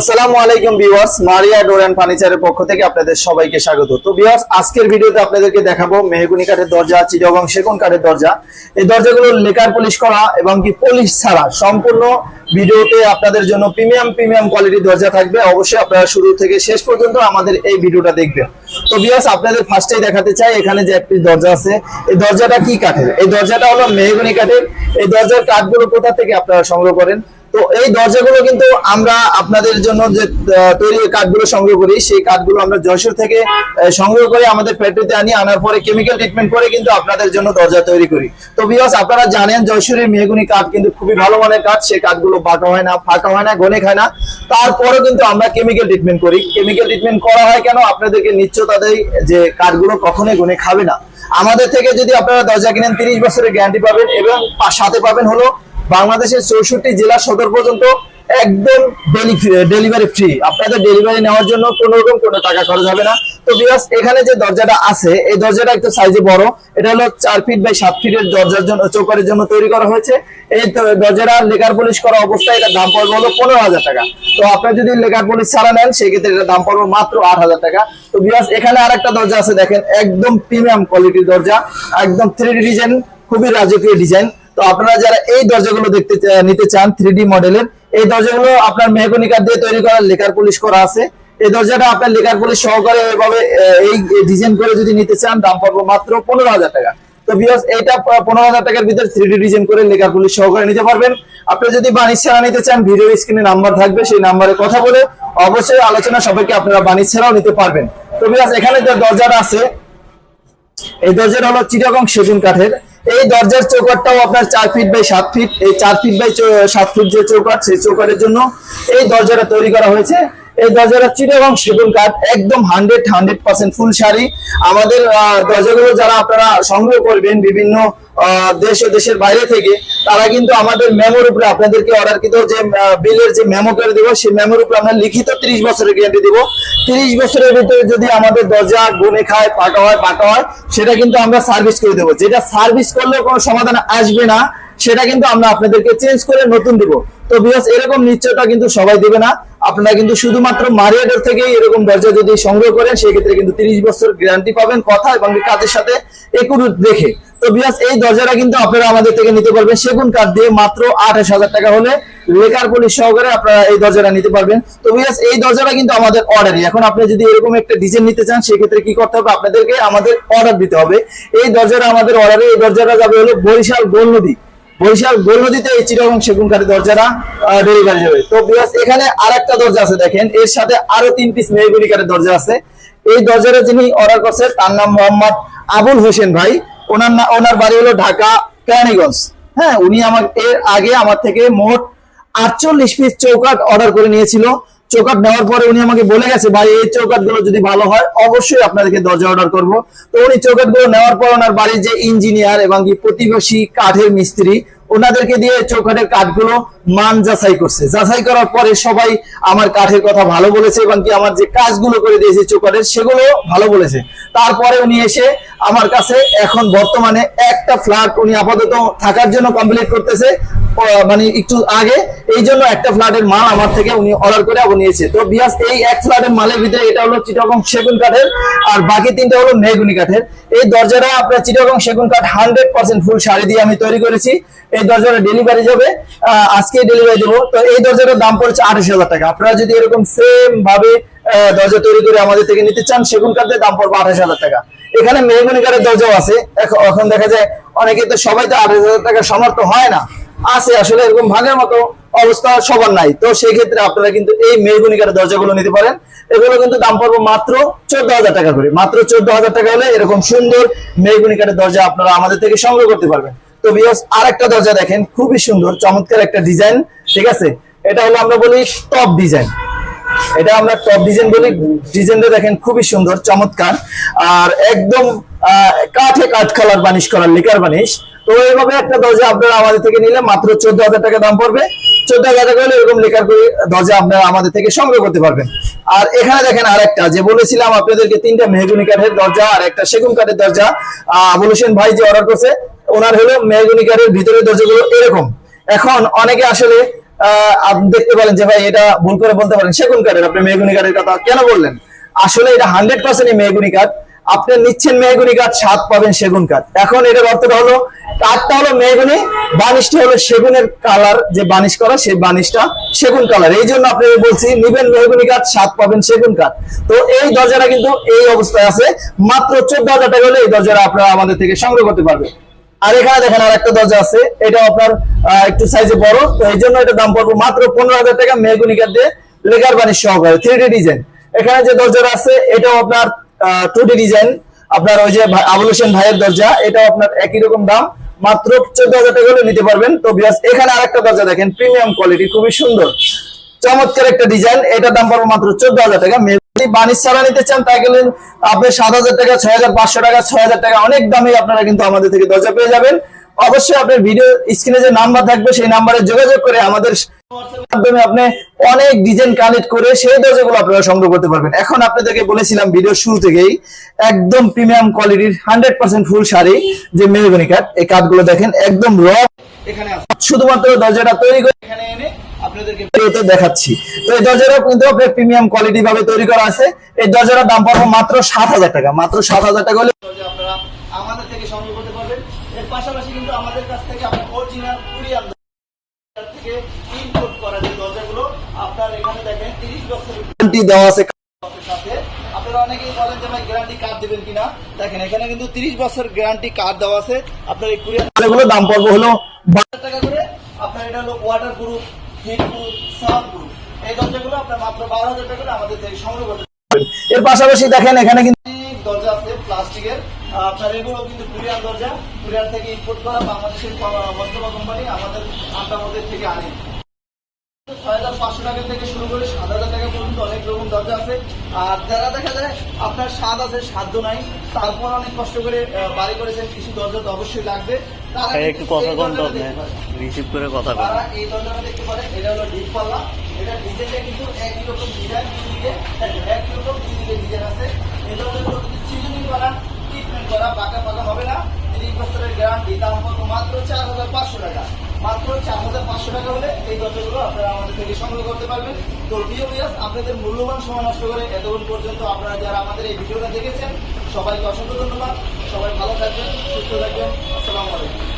আসসালামু আলাইকুম viewers, Maria door and ফার্নিচারের পক্ষ থেকে আপনাদের সবাইকে স্বাগত। তো ভিউয়ার্স, আজকের ভিডিওতে আপনাদেরকে দেখাবো মেহগুনি কাঠের দরজা, চিটাগং সেগুন কাঠের দরজা। এই দরজাগুলো লেকার পলিশ করা এবং কি পলিশ ছাড়া সম্পূর্ণ ভিডিওতে আপনাদের জন্য প্রিমিয়াম প্রিমিয়াম কোয়ালিটির দরজা থাকবে। অবশ্যই আপনারা শুরু থেকে শেষ পর্যন্ত আমাদের এই ভিডিওটা দেখবেন। তো ভিউয়ার্স, আপনাদের ফার্স্টেই দেখাতে চাই, এখানে যে একটি দরজা আছে, এই দরজাটা কি কাঠের? এই দরজাটা হলো মেহগুনি কাঠের। এই দরজার কাঠগুলো কোথা থেকে আপনারা সংগ্রহ করেন? তো এই দরজাগুলো কিন্তু আমরা আপনাদের জন্য যে তৈরি কাঠগুলো সংগ্রহ করি, সেই কাঠগুলো আমরা যশোর থেকে সংগ্রহ করে আমাদের ফ্যাক্টরিতে আনি, আনার পরে কেমিক্যাল ট্রিটমেন্ট করে কিন্তু আপনাদের জন্য দরজা তৈরি করি। তো বিকজ আপনারা জানেন যশোরের মেহগুনি কাঠ কিন্তু খুবই ভালো মানের কাঠ সেই কাঠগুলো বাঁকা হয় না, ফাঁকা হয় না, গনে খায় না। তারপরেও কিন্তু আমরা কেমিক্যাল ট্রিটমেন্ট করি। কেমিক্যাল ট্রিটমেন্ট করা হয় কেন? আপনাদেরকে নিশ্চয়তা দেয় যে কাঠগুলো কখনোই গনে খাবে না। আমাদের থেকে যদি আপনারা দরজা কিনেন, তিরিশ বছরের গ্যারান্টি পাবেন এবং সাথে পাবেন হলো বাংলাদেশের চৌষট্টি জেলা সদর পর্যন্ত একদম ডেলিভারি ফ্রি আপনাদের ডেলিভারি নেওয়ার জন্য কোনো রকম কোনো টাকা খরচ হবে না। তো বিয়াস এখানে যে দরজাটা আছে, এই দরজাটা একটু সাইজে বড়। এটা হলো চার ফিট বাই সাত ফিটের দরজার জন্য, চৌকারের জন্য তৈরি করা হয়েছে। এই দরজাটা লেকার পলিশ করা অবস্থায় এটা দাম পড়বে হলো পনেরো হাজার টাকা। তো আপনার যদি লেকার পলিশ ছাড়া নেন, সেক্ষেত্রে এটার দাম পড়বে মাত্র আট হাজার টাকা। তো বিয়াস এখানে আরেকটা দরজা আছে, দেখেন, একদম প্রিমিয়াম কোয়ালিটির দরজা। একদম থ্রি ডিজাইন খুবই রাজকীয় ডিজাইন তো আপনারা যারা এই দরজাগুলো দেখতে নিতে চান থ্রি মডেলের, এই দরজাগুলো আপনার মেহগনি কাঠ দিয়ে তৈরি করা লেকার পলিশ করা আছে। এই দরজাটা আপনার লেকার পলিশ সহকারে এভাবে এই ডিজাইন করে যদি নিতে চান, দাম পড়বে মাত্র পনেরো হাজার টাকা। তো বিকজ এইটা প- পনেরো হাজার টাকার ভিতরে থ্রি ডি ডিজাইন করে লেখার পুলিশ সহকারে নিতে পারবেন। আপনি যদি বাণিজ্য ছাড়া নিতে চান ভিডিও স্ক্রিনে নাম্বার থাকবে, সেই নাম্বারে কথা বলে অবশ্যই আলোচনা সবাইকে আপনারা বাণিজ্য ছাড়াও নিতে পারবেন। তো বিকজ এখানে যে দরজাটা আছে, এই দরজাটা হলো চিটাগং সেগুন কাঠের। এই দরজার চৌকাটটাও আপনার চার ফিট বাই সাত ফিট এই চার ফিট বাই সাত ফিট যে চৌকাট সেই চৌকাটের জন্য এই দরজাটা তৈরি করা হয়েছে। এই দরজাটা চিটাগং সেগুন কাঠ, একদম হান্ড্রেড হান্ড্রেড পার্সেন্ট ফুল শাড়ি। আমাদের দরজাগুলো যারা আপনারা সংগ্রহ করবেন বিভিন্ন দেশ ও দেশের বাইরে থেকে, তারা কিন্তু আমাদের মেমোর উপরে আপনাদেরকে অর্ডার কিন্তু যে বিলের যে মেমো করে দেবো, সেই মেমোর উপরে আমরা লিখিত তিরিশ বছরের গ্যারান্টি দিব। তিরিশ বছরের ভিতরে যদি আমাদের দরজা গুনে খায়, পাকা হয় পাকা হয়, সেটা কিন্তু আমরা সার্ভিস করে দেবো। যেটা সার্ভিস করলেও কোনো সমাধান আসবে না, সেটা কিন্তু আমরা আপনাদেরকে চেঞ্জ করে নতুন দিব। তো বিকজ এরকম নিশ্চয়তা কিন্তু সবাই দিবে না। আপনারা কিন্তু শুধুমাত্র মারিয়াডোর থেকে এরকম দরজা যদি সংগ্রহ করেন, সেক্ষেত্রে কিন্তু তিরিশ বছর গ্যারান্টি পাবেন কথা এবং কাজের সাথে একুরুট দেখে। তো বিয়াস এই দরজাটা কিন্তু আপনারা আমাদের থেকে নিতে পারবেন। সেগুন কাঠ দিয়ে মাত্র আঠাশ হাজার টাকা হলে লেকার পলিশ সহকারে আপনারা এই দরজাটা নিতে পারবেন। তো বিয়াস এই দরজাটা কিন্তু আমাদের অর্ডারই এখন আপনি যদি এরকম একটা ডিজাইন নিতে চান, সেক্ষেত্রে কি করতে হবে? আপনাদেরকে আমাদের অর্ডার দিতে হবে। এই দরজাটা আমাদের অর্ডারে এই দরজাটা যাবে হলো বরিশাল গোল নদী বরিশাল নদীতে এই চিরকম সেগুন কাঠের দরজাটা ডেলিভারি যাবে। তো বিয়াস এখানে আরেকটা দরজা আছে দেখেন। এর সাথে আরও তিন পিস মেহগুনি কাঠের দরজা আছে। এই দরজাটা যিনি অর্ডার করছেন তার নাম মোহাম্মদ আবুল হোসেন ভাই। ওনার না ওনার বাড়ি হলো ঢাকা, কেরানীগঞ্জ। হ্যাঁ উনি আমার এর আগে আমার থেকে মোট আটচল্লিশ পিস চৌকাট অর্ডার করে নিয়েছিল। চৌকাট নেওয়ার পরে উনি আমাকে বলে গেছে, ভাই, এই চৌকাটগুলো যদি ভালো হয়, অবশ্যই আপনাদেরকে দরজা অর্ডার করব। তো উনি চৌকাটগুলো নেওয়ার পর ওনার বাড়ির যে ইঞ্জিনিয়ার এবং কি প্রতিবেশী কাঠের মিস্ত্রি, ওনাদেরকে দিয়ে চৌকাঠের কাঠগুলো মান যাচাই করছে। যাচাই করার পরে সবাই আমার কাঠের কথা ভালো বলেছে এবং কি আমার যে কাজগুলো করে দিয়েছে চৌকাঠের সেগুলো ভালো বলেছে। তারপরে উনি এসে আমার কাছে এখন বর্তমানে একটা ফ্ল্যাট উনি আপাতত থাকার জন্য কমপ্লিট করতেছে। মানে একটু আগে, এই জন্য একটা ফ্ল্যাটের মাল আমার থেকে উনি অর্ডার করে আবার নিয়েছে। তো বিয়াস, এই এক ফ্ল্যাটের মালের ভিতরে এটা হলো চিটাগং সেগুন কাঠের, আর বাকি তিনটা হলো মেহগুনি কাঠের। এই দরজাটা আপনার চিটাগং সেগুন কাঠ হান্ড্রেড পার্সেন্ট ফুল শাড়ি দিয়ে আমি তৈরি করেছি। এই দরজাটা ডেলিভারি যাবে আজকে ডেলিভারি দেবো। তো এই দরজাটার দাম পড়েছে আঠাশ হাজার টাকা। আপনারা যদি এরকম সেম ভাবে দরজা তৈরি করে আমাদের থেকে নিতে চান, সেগুন কাঠের দাম পড়বে আঠাশ হাজার টাকা। এখানে মেহগুনি কাঠের দরজাও আছে। এখন দেখা যায়, অনেকে তো সবাই তো আঠাশ হাজার টাকা সমর্থ হয় না। আছে, আসলে এরকম ভাগের মতো অবস্থা সবার নাই। তো সেই ক্ষেত্রে আপনারা কিন্তু এই মেহগুনি কাঠের দরজাগুলো নিতে পারেন। এগুলো কিন্তু দাম পড়বে মাত্র চোদ্দ হাজার টাকা করে। মাত্র চোদ্দ হাজার টাকা হলে এরকম সুন্দর মেহগুনি দরজা আপনারা আমাদের থেকে সংগ্রহ করতে পারবেন। তো বিয়স আরেকটা দরজা দেখেন, খুবই সুন্দর, চমৎকার একটা ডিজাইন ঠিক আছে? এটা হলো আমরা বলি টপ ডিজাইন এটা আমরা টপ ডিজাইন বলি। ডিজাইনটা দেখেন, খুবই সুন্দর, চমৎকার। আর একদম কাঠে কাঠ কালার বানিশ করার লিকার বানিশ। তো এইভাবে একটা দরজা আপনারা আমাদের থেকে নিলে মাত্র চোদ্দ হাজার টাকা দাম পড়বে। চোদ্দ হাজার টাকা হলে এরকম করে দরজা আপনারা আমাদের থেকে সংগ্রহ করতে পারবেন। আর এখানে দেখেন আরেকটা, যে বলেছিলাম আপনাদেরকে তিনটা মেহগুনি কাঠের দরজা আর একটা সেগুন কাঠের দরজা। হোসেন ভাই যে অর্ডার করছে, ওনার হলো মেহগুনি কাঠের ভিতরের দরজাগুলো এরকম। এখন অনেকে আসলে আপনি দেখতে পারেন যে ভাই এটা ভুল করে বলতে পারেন, সেগুন কাঠের, আপনি মেহগুনি কাঠের কথা কেন বললেন? আসলে এটা হান্ড্রেড পার্সেন্ট মেহগুনি কাঠ। আপনি নিচ্ছেন মেহগুনি কাঠ স্বাদ পাবেন সেগুন কাঠ এখন এটার অর্থটা হলো, কাঠটা হলো মেহগুনি, বানিশটা হলো সেগুনের কালার, যে বানিশ করা, সেই বানিশটা সেগুন কালার। এই জন্য আপনাকে বলছি, নিবেন মেহগুনি কাঠ স্বাদ পাবেন সেগুন কাঠ তো এই দরজাটা কিন্তু এই অবস্থায় আছে। মাত্র চোদ্দ হাজার টাকা হলে এই দরজাটা আপনারা আমাদের থেকে সংগ্রহ করতে পারবেন। আর এখানে দেখেন আর একটা দরজা আছে। এটা আপনার একটু সাইজে বড়। তো এই জন্য এটা দাম পড়বে মাত্র পনেরো হাজার টাকা মেহগুনি কাঠ দিয়ে লেগার বানিশ সহকারে থ্রি ডি ডিজাইন এখানে যে দরজাটা আছে, এটাও আপনার টু ডি ডিজাইন আপনার ওই যে আবুল ভাইয়ের দরজা, এটাও আপনার একই রকম দাম। মাত্র চোদ্দ হাজার টাকা নিতে পারবেন। তো বিয়াস এখানে আরেকটা দরজা দেখেন প্রিমিয়াম কোয়ালিটি খুবই সুন্দর। চমৎকার একটা ডিজাইন এটার দাম পড়বে মাত্র চোদ্দ হাজার টাকা। যদি বানিশ ছাড়া নিতে চান, তাহলে আপনি সাত হাজার টাকা, ছয় হাজার পাঁচশো টাকা, ছয় হাজার টাকা, অনেক দামে আপনারা কিন্তু আমাদের থেকে দরজা পেয়ে যাবেন। অবশ্যই আপনার ভিডিও স্ক্রিনে যে নাম্বার থাকবে, সেই নাম্বারে যোগাযোগ করে আমাদের মাধ্যমে আপনি অনেক ডিজাইন কালেক্ট করে সেই দরজাগুলো আপনারা সংগ্রহ করতে পারবেন। এখন আপনাদেরকে বলেছিলাম ভিডিও শুরু থেকেই, একদম প্রিমিয়াম কোয়ালিটির হান্ড্রেড পার্সেন্ট ফুল শাড়ি যে মেহগনি কাঠ, এই কাঠগুলো দেখেন, একদম র শুধুমাত্র দরজাটা তৈরি করে এখানে এনে দেখাচ্ছি। তো এই দরজাটা কিন্তু আপনার প্রিমিয়াম কোয়ালিটি ভাবে তৈরি করা আছে। এই দাম মাত্র সাত হাজার টাকা। মাত্র সাত হাজার টাকা থেকে ইনপুট করা যে দরজাগুলো আপনার এখানে দেখেন 30 বছরের গ্যারান্টি দেওয়া আছে আপনারা অনেকেই বলেন যে ভাই গ্যারান্টি কার্ড দিবেন কিনা? দেখেন এখানে কিন্তু 30 বছর গ্যারান্টি কার্ড দেওয়া আছে। আপনার এই কুরিয়ান এগুলো দাম পড়বে হলো 12 টাকা করে আপনার এটা হলো waterproof heatproof soundproof এই দরজাগুলো আপনার মাত্র 12000 টাকা করে আমাদের থেকে সংগ্রহ করতে এর পাশাপাশি দেখেন এখানে কিন্তু দরজা আছে প্লাস্টিকের। আপনার এগুলো কিন্তু কুরিয়ান দরজা। কুরিয়ান থেকে ইম্পোর্ট করা বাংলাদেশের মস্তবা কোম্পানি আমাদের আমরা ওদের থেকে আনি। ছয় হাজার পাঁচশো টাকা থেকে শুরু করে সাত হাজার টাকা পর্যন্ত অনেক রকম দরজা আছে। আর যারা দেখা যায় আপনার স্বাদ আছে সাধ্য নাই তারপর অনেক কষ্ট করে বাড়ি করেছেন কিছু দরজা তো অবশ্যই লাগবে। তারা ভাই, কিন্তু একটু কথা কম তো দরজাটা আপনি দেখতে পারেন। রিসিভ করে কথা বলেন এই দরজাটা দেখতে পারে এটা হলো ডিপ পাল্লা। এটা ডিজাইনটা কিন্তু একই রকম ডিজাইন দুদিকে একই রকম দুদিকে ডিজাইন আছে। এটা হলো সিজনিং করা ট্রিটমেন্ট করা পাকা পাকা হবে না। তিরিশ বছরের গ্যারান্টি দাম মাত্র চার হাজার পাঁচশো টাকা। মাত্র চার হাজার পাঁচশো টাকা হলে এই তথ্যগুলো আপনারা আমাদের থেকে সংগ্রহ করতে পারবেন। তো প্রিয় বিয়াস আপনাদের মূল্যবান সময় নষ্ট করে এতক্ষণ পর্যন্ত আপনারা যারা আমাদের এই ভিডিওটা দেখেছেন, সবাইকে অসংখ্য ধন্যবাদ। সবাই ভালো থাকবেন, সুস্থ থাকবেন। আসসালামু আলাইকুম।